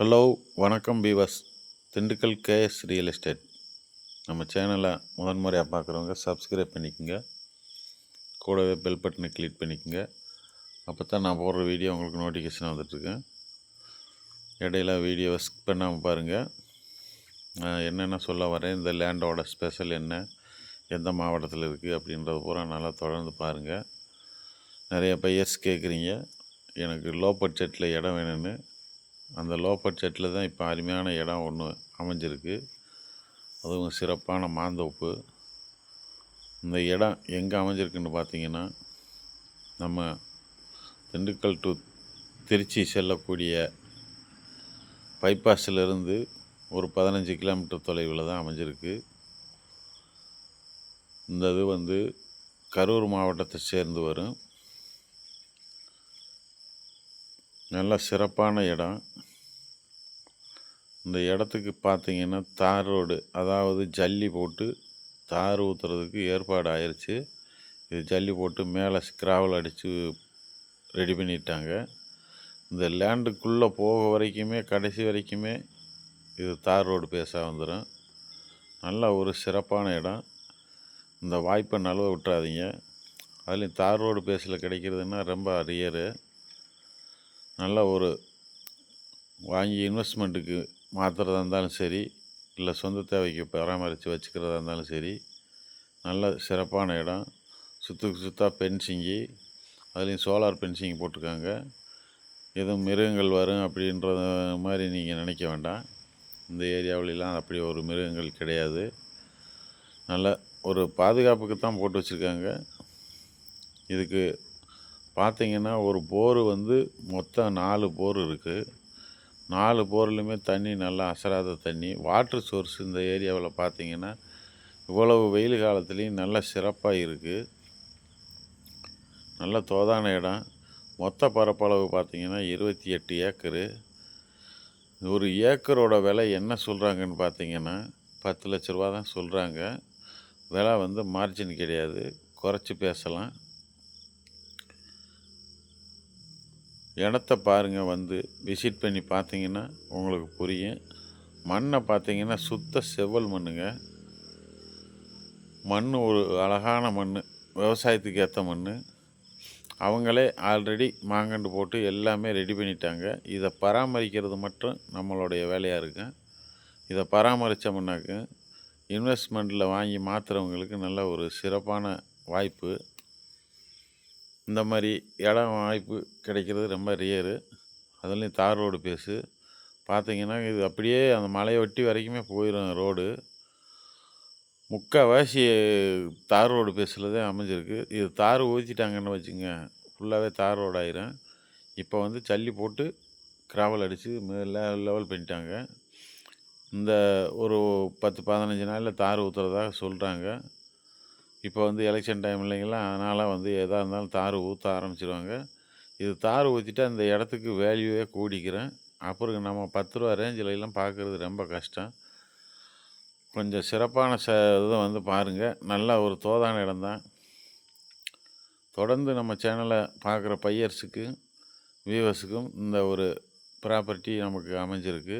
Hello வணக்கம் viewers Dindigul KS real estate நம்ம சேனலை முதன்முறையாக பார்க்குறவங்க சப்ஸ்கிரைப் பண்ணிக்கோங்க. கூடவே பெல் பட்டனை கிளிக் பண்ணிக்கோங்க. அப்போ தான் நான் போடுற வீடியோ உங்களுக்கு நோட்டிஃபிகேஷன் வந்துட்டுருக்கேன் இடையில வீடியோவை ஸ்கிப் பண்ணாமல் பாருங்கள் நான் என்னென்ன சொல்ல வரேன் இந்த லேண்டோட ஸ்பெஷல் என்ன எந்த மாவட்டத்தில் இருக்குது அப்படின்றத பூரா நல்லா தொடர்ந்து பாருங்கள் நிறைய பையர்ஸ் கேட்குறீங்க எனக்கு லோ பட்ஜெட்டில் இடம் வேணும்னு அந்த லோ பட்ஜெட்டில் தான் இப்போ அருமையான இடம் ஒன்று அமைஞ்சிருக்கு. அதுவும் சிறப்பான மாந்தோப்பு. இந்த இடம் எங்கே அமைஞ்சிருக்குன்னு பார்த்தீங்கன்னா நம்ம திண்டுக்கல் டு திருச்சி செல்லக்கூடிய பைபாஸிலிருந்து ஒரு பதினஞ்சு கிலோமீட்டர் தொலைவில் தான் அமைஞ்சிருக்கு. இந்த இது வந்து கரூர் மாவட்டத்தை சேர்ந்து வரும். நல்ல சிறப்பான இடம். இந்த இடத்துக்கு பார்த்தீங்கன்னா தார் ரோடு. அதாவது ஜல்லி போட்டு தார் ஊற்றுறதுக்கு ஏற்பாடு ஆயிடுச்சு இது ஜல்லி போட்டு மேலே கிராவல் அடித்து ரெடி பண்ணிட்டாங்க. இந்த லேண்டுக்குள்ளே போக வரைக்குமே கடைசி வரைக்குமே இது தார் ரோடு பேஸாக வந்துடும் நல்ல ஒரு சிறப்பான இடம். இந்த வாய்ப்பை நழுவ விட்டுறாதீங்க. அதுலேயும் தார் ரோடு பேஸில் கிடைக்கிறதுன்னா ரொம்ப அரியரு நல்ல ஒரு வாங்கி இன்வெஸ்ட்மெண்ட்டுக்கு மாற்றுறதா இருந்தாலும் சரி இல்லை சொந்த தேவைக்கு பராமரித்து வச்சுக்கிறதா இருந்தாலும் சரி நல்ல சிறப்பான இடம். சுற்றுக்கு சுத்தாக பென்சிங்கி அதுலேயும் சோலார் பென்சிங் போட்டிருக்காங்க. எதுவும் மிருகங்கள் வரும் அப்படின்ற மாதிரி நீங்கள் நினைக்க வேண்டாம். இந்த ஏரியாவிலலாம் அப்படி ஒரு மிருகங்கள் கிடையாது. நல்ல ஒரு பாதுகாப்புக்கு தான் போட்டு வச்சுருக்காங்க. இதுக்கு பார்த்தீங்கன்னா ஒரு போர் வந்து மொத்தம் நாலு போர் இருக்குது நாலு போர்லையுமே தண்ணி நல்லா அசராத தண்ணி. வாட்ரு சோர்ஸ் இந்த ஏரியாவில் பார்த்தீங்கன்னா இவ்வளவு வெயில் காலத்துலேயும் நல்ல சிறப்பாக இருக்குது நல்ல தோதான இடம். மொத்த பரப்பளவு பார்த்தீங்கன்னா இருபத்தி எட்டு ஏக்கரு. ஒரு ஏக்கரோட விலை என்ன சொல்கிறாங்கன்னு பார்த்தீங்கன்னா பத்து லட்ச ரூபா தான் சொல்கிறாங்க விலை வந்து மார்ஜின் கிடையாது. குறைச்சி பேசலாம். இடத்த பாருங்கள் வந்து விசிட் பண்ணி பார்த்தீங்கன்னா உங்களுக்கு புரியும். மண்ணை பார்த்தீங்கன்னா சுத்த செவ்வல் மண்ணுங்க. மண் ஒரு அழகான மண் விவசாயத்துக்கு ஏற்ற மண் அவங்களே ஆல்ரெடி மாங்கண்டு போட்டு எல்லாமே ரெடி பண்ணிட்டாங்க. இதை பராமரிக்கிறது மட்டும் நம்மளுடைய வேலையாக இருக்கு. இதை பராமரித்தோம்னாக்க இன்வெஸ்ட்மெண்ட்டில் வாங்கி மாற்றுறவங்களுக்கு நல்ல ஒரு சிறப்பான வாய்ப்பு. இந்த மாதிரி இடம் வாய்ப்பு கிடைக்கிறது ரொம்ப ரியரு அதுலேயும் தார் ரோடு பேஸு பார்த்தீங்கன்னா இது அப்படியே அந்த மலையை ஒட்டி வரைக்குமே போயிடும் ரோடு. முக்கால்வாசி தார் ரோடு பேஸில் தான் அமைஞ்சிருக்கு. இது தார் ஊதிச்சிட்டாங்கன்னு வச்சுங்க ஃபுல்லாகவே தார் ரோடு ஆயிரும். இப்போ வந்து சல்லி போட்டு கிராவல் அடித்து மேலே லெவல் பண்ணிட்டாங்க. இந்த ஒரு பத்து பதினஞ்சு நாளில் தார் ஊற்றுறதாக சொல்கிறாங்க இப்போ வந்து எலெக்ஷன் டைம் இல்லைங்களா? அதனால் வந்து எதாக இருந்தாலும் தார் ஊற்ற ஆரம்பிச்சிருவாங்க. இது தார் ஊற்றிட்டு அந்த இடத்துக்கு வேல்யூவே கூடிக்கிறேன். அப்புறம் நம்ம பத்து ரூபா ரேஞ்சில் எல்லாம் பார்க்குறது ரொம்ப கஷ்டம். கொஞ்சம் சிறப்பான ச இதை வந்து பாருங்கள் நல்ல ஒரு தோதான இடம்தான் தொடர்ந்து நம்ம சேனலை பார்க்குற பையர்ஸுக்கு வியூவர்ஸுக்கும் இந்த ஒரு ப்ராப்பர்ட்டி நமக்கு அமைஞ்சிருக்கு.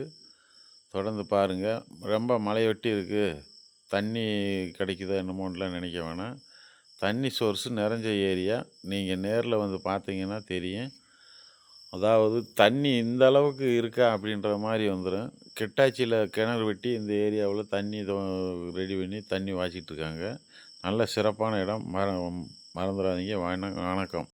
தொடர்ந்து பாருங்கள் ரொம்ப மலையொட்டி இருக்குது தண்ணி கிடைக்குதா என்னமோன்லாம் நினைக்க வேணாம். தண்ணி சோர்ஸு நிறைஞ்ச ஏரியா. நீங்கள் நேரில் வந்து பார்த்தீங்கன்னா தெரியும். அதாவது தண்ணி இந்த அளவுக்கு இருக்கா அப்படின்ற மாதிரி வந்துடும் கிட்டாச்சியில் கிணறு வெட்டி இந்த ஏரியாவில் தண்ணி ரெடி பண்ணி தண்ணி வாய்ச்சிட்ருக்காங்க நல்ல சிறப்பான இடம். மற மறந்துடாதீங்க. வணக்கம்.